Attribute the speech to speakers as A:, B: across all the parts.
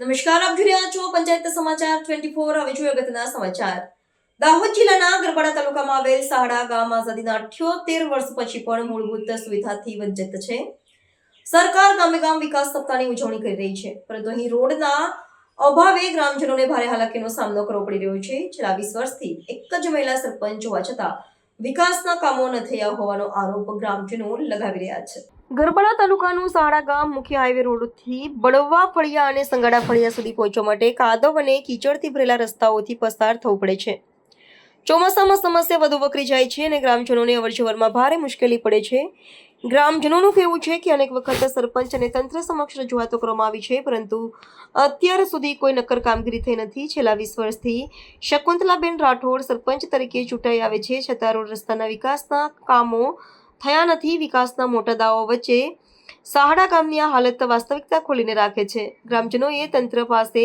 A: નમસ્કાર, આપ જોઈ રહ્યા છો પંચાયત સમાચાર 24 હવે જોઈએ અગત્યના સમાચાર. દાહોદ જિલ્લાના ગરબાડા તાલુકામાં આવેલ સાહડા ગામ આઝાદીના 78 વર્ષ પછી પણ મૂળભૂત સુવિધાથી વંચિત છે. સરકાર ગામે ગામ વિકાસ સપ્તાહની ઉજવણી કરી રહી છે, પરંતુ અહીં રોડના અભાવે ગ્રામજનોને ભારે હાલાકીનો સામનો કરવો પડી રહ્યો છે. છેલ્લા વીસ વર્ષથી એક જ મહિલા સરપંચ હોવા છતાં વિકાસના કામો ન થયા હોવાનો આરોપ ગ્રામજનો લગાવી રહ્યા છે. ગરબાડા તાલુકાનું સાડા ગામ મુખ્ય હાઈવે રોડથી બળવા ફળિયા અને સંગાડા ફળિયા સુધી પહોંચવા માટે કાદવ અને કીચડથી ભરેલા રસ્તાઓથી પસાર થવું પડે છે. ચોમાસામાં સમસ્યા વધુ વકરી જાય છે અને ગ્રામજનોને અવરજવરમાં ભારે મુશ્કેલી પડે છે. ગ્રામજનોનું કહેવું છે કે અનેક વખત સરપંચ અને તંત્ર સમક્ષ રજૂઆતો કરવામાં આવી છે, પરંતુ અત્યાર સુધી કોઈ નક્કર કામગીરી થઈ નથી. છેલ્લા વીસ વર્ષથી શકુંતલાબેન રાઠોડ સરપંચ તરીકે ચૂંટાઈ આવે છે. છતાં રોડ રસ્તાના વિકાસના કામો થયા નથી વિકાસના મોટા દાવો વચ્ચે સાહડા ગામની આ હાલત વાસ્તવિકતા ખોલીને રાખે છે. ગ્રામજનોએ તંત્ર પાસે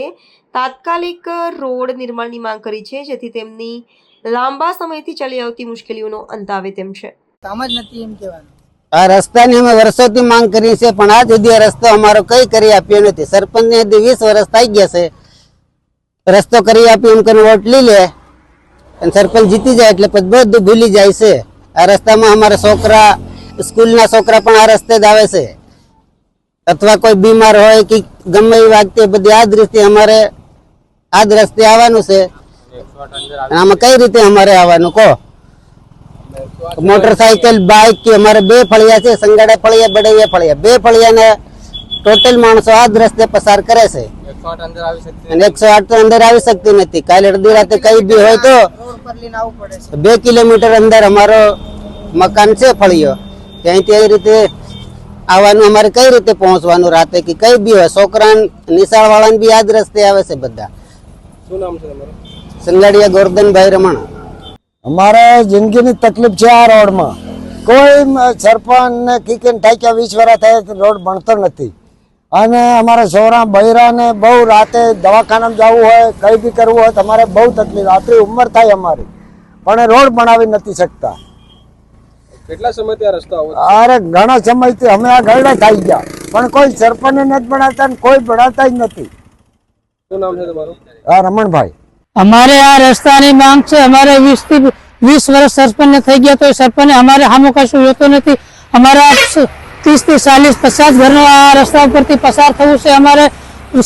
A: તાત્કાલિક રોડ નિર્માણની માંગ કરી છે જેથી તેમની લાંબા સમયથી ચાલી આવતી મુશ્કેલીઓનો અંત આવે તેમ છે.
B: નથી એમ કહેવાનું.
C: આ રસ્તાની અમે વર્ષોથી માંગ કરી છે પણ આજ સુધી આ રસ્તો અમારો કઈ કરી આપ્યો નથી. સરપંચ ને વીસ વર્ષ થઈ ગયા છે. રસ્તો કરી આપ્યો એમ કરીને વોટ લઈ લે. અને સરપંચ જીતી જાય એટલે પછી બધું ભૂલી જાય છે. આ રસ્તામાં અમારા છોકરા, સ્કૂલના છોકરા પણ આ રસ્તે જ આવે છે. અથવા કોઈ બીમાર હોય કે ગમે એ વાગતી બધી આ જ રીતે અમારે, આ જ રસ્તે આવવાનું છે. આમાં કઈ રીતે અમારે આવવાનું, કહો? મોટરસાયકલ બાઇક કે અમારે બે ફળિયા છે, સંગાડા ફળિયા, બડૈયા ફળિયા. બે ફળિયાને ટોટલ માણસો આ જ રસ્તે પસાર કરે છે. એકસો આઠ તો અંદર આવી શકતી નથી. કાલે અડધી રાતે કઈ બી હોય તો બે કિલોમીટર અંદર અમારો મકાન છે ફળિયો. ત્યાંથી એ રીતે આવવાનું અમારે કઈ રીતે પહોંચવાનું રાતે કે કઈ બી હોય છોકરા નિશાળ વાળાને બી આ જ રસ્તે આવે છે બધા.
D: શું નામ છે તમારું?
C: સંગાડિયા ગોરધનભાઈ રમણ.
E: અમારે જિંદગીની તકલીફ છે આ રોડમાં. કોઈ સરપંચ ને થાય ઠાક્યા વીસ વર્ષ થયા તો રોડ બનતો નથી. અને અમારા સોરા બૈરાને બહુ રાતે દવાખાનામાં જવું હોય કઈ બી કરવું હોય તમારે બહુ તકલીફ. આટલી ઉંમર થાય અમારી. પણ રોડ બનાવી નથી શકતા.
D: કેટલા સમયથી આ રસ્તા
E: અરે ઘણા સમયથી અમે આ ગરડા થઈ ગયા. પણ કોઈ સરપંચ નથી બનાવતા કોઈ બનાવતા જ નથી.
D: શું નામ છે તમારું?
E: હા રમણભાઈ.
F: અમારે આ રસ્તાની માંગ છે. અમારે વીસથી વીસ વર્ષ સરપંચ થઈ ગયા તો સરપંચ અમારે સામો કશું જોતો નથી. અમારા ત્રીસથી ચાલીસ પચાસ ઘરનો આ રસ્તા ઉપરથી પસાર થવું છે અમારે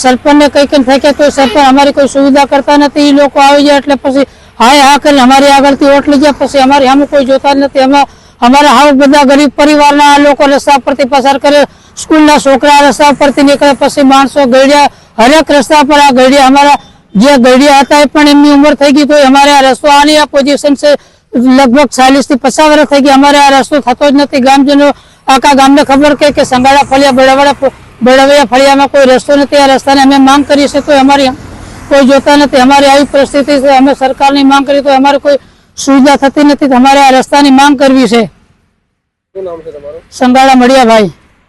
F: સરપંચને કઈ કઈ થઈ ગયા તો સરપંચ અમારી કોઈ સુવિધા કરતા નથી એ લોકો આવી જાય એટલે પછી હા હા કરીને અમારી આગળથી ઓટ લઈ ગયા, પછી અમારી આમ કોઈ જોતા નથી. અમે અમારા હાવ બધા ગરીબ પરિવારના લોકો રસ્તા પરથી પસાર કરે, સ્કૂલના છોકરા રસ્તા પરથી નીકળે, પછી માણસો ગળ્યા, હરેક રસ્તા પર આ ગળ્યા. અમારા જે ગઢિયા હતા એ પણ એમની ઉંમર થઈ ગઈ, તો અમારે આ રસ્તો આની આ પોઝિશન છે, લગભગ ચાલીસથી પચાસ વર્ષ થઈ ગયા. અમારે આ રસ્તો થતો જ નથી. ગામજનો આખા ગામને ખબર કે કે સંગાડા ફળિયા બળવાડા બળવૈયા ફળિયામાં કોઈ રસ્તો નથી. આ રસ્તાને અમે માંગ કરી છે તો અમારી કોઈ જોતા નથી. અમારી આવી પરિસ્થિતિ છે. અમે સરકારની માંગ કરી તો અમારે કોઈ સુવિધા થતી નથી. અમારે આ રસ્તાની માંગ કરવી છે.
D: શું નામ છે તમારું?
F: સંગાડા મળ્યા ભાઈ